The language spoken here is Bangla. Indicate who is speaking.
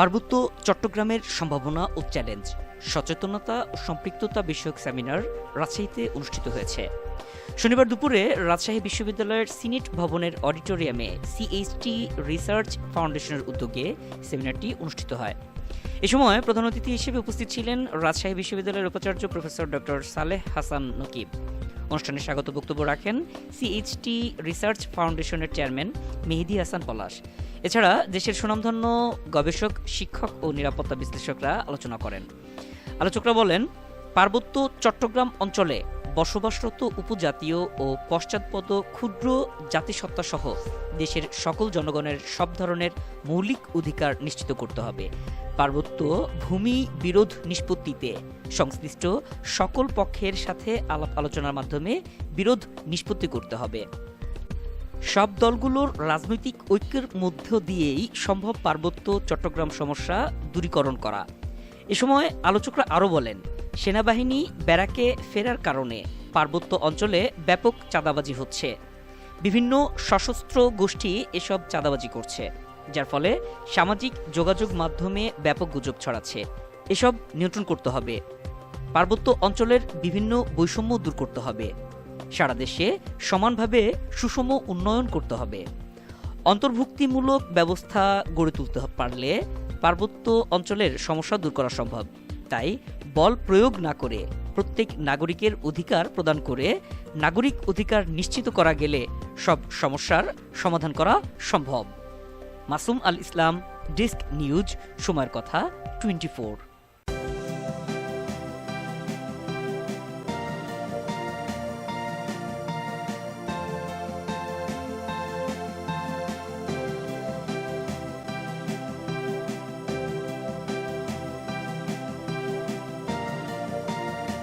Speaker 1: পার্বত্য চট্টগ্রামের সম্ভাবনা ও চ্যালেঞ্জ। সচেতনতা ও সম্পৃক্ততা বিষয়ক সেমিনার রাজশাহীতে অনুষ্ঠিত হয়েছে। শনিবার দুপুরে রাজশাহী বিশ্ববিদ্যালয়ের সিনেট ভবনের অডিটোরিয়ামে সিএইচটি রিসার্চ ফাউন্ডেশনের উদ্যোগে সেমিনারটি অনুষ্ঠিত হয়। এ সময় প্রধান অতিথি হিসেবে উপস্থিত ছিলেন রাজশাহী বিশ্ববিদ্যালয়ের উপাচার্য প্রফেসর ডক্টর সালেহ হাসান নকিব। অনুষ্ঠানে স্বাগত বক্তব্য রাখেন সিএইচটি রিসার্চ ফাউন্ডেশনের চেয়ারম্যান মেহেদি হাসান পলাশ। এছাড়া দেশের সুনামধন্য গবেষক, শিক্ষক ও নিরাপত্তা বিশ্লেষকরা আলোচনা করেন। আলোচকরা বলেন, পার্বত্য চট্টগ্রাম অঞ্চলে বসবাসরত উপজাতীয় ও পশ্চাৎপদ ক্ষুদ্র জাতিসত্তা সহ দেশের সকল জনগণের সব ধরনের মৌলিক অধিকার নিশ্চিত করতে হবে। পার্বত্য ভূমি বিরোধ নিষ্পত্তিতে সংশ্লিষ্ট সকল পক্ষের সাথে আলাপ আলোচনার মাধ্যমে বিরোধ নিষ্পত্তি করতে হবে। সব দলগুলোর রাজনৈতিক ঐক্যের মধ্য দিয়েই সম্ভব পার্বত্য চট্টগ্রাম সমস্যা দূরীকরণ করা। এ সময় আলোচকরা আরও বলেন সেনাবাহিনী ব্যারাকে ফেরার কারণে পার্বত্য অঞ্চলে ব্যাপক চাঁদাবাজি হচ্ছে। বিভিন্ন সশস্ত্র গোষ্ঠী এসব চাঁদাবাজি করছে, যার ফলে সামাজিক যোগাযোগ মাধ্যমে ব্যাপক গুজব ছড়াচ্ছে। এসব নিয়ন্ত্রণ করতে হবে। পার্বত্য অঞ্চলের বিভিন্ন বৈষম্য দূর করতে হবে। সারা দেশে সমানভাবে সুষম উন্নয়ন করতে হবে। অন্তর্ভুক্তিমূলক ব্যবস্থা গড়ে তুলতে পারলে পার্বত্য অঞ্চলের সমস্যা দূর করা সম্ভব। তাই বল প্রয়োগ না করে প্রত্যেক নাগরিকের অধিকার প্রদান করে নাগরিক অধিকার নিশ্চিত করা গেলে সব সমস্যার সমাধান করা সম্ভব। মাসুম আল ইসলাম, ডেস্ক নিউজ, সময়ের কথা, টোয়েন্টি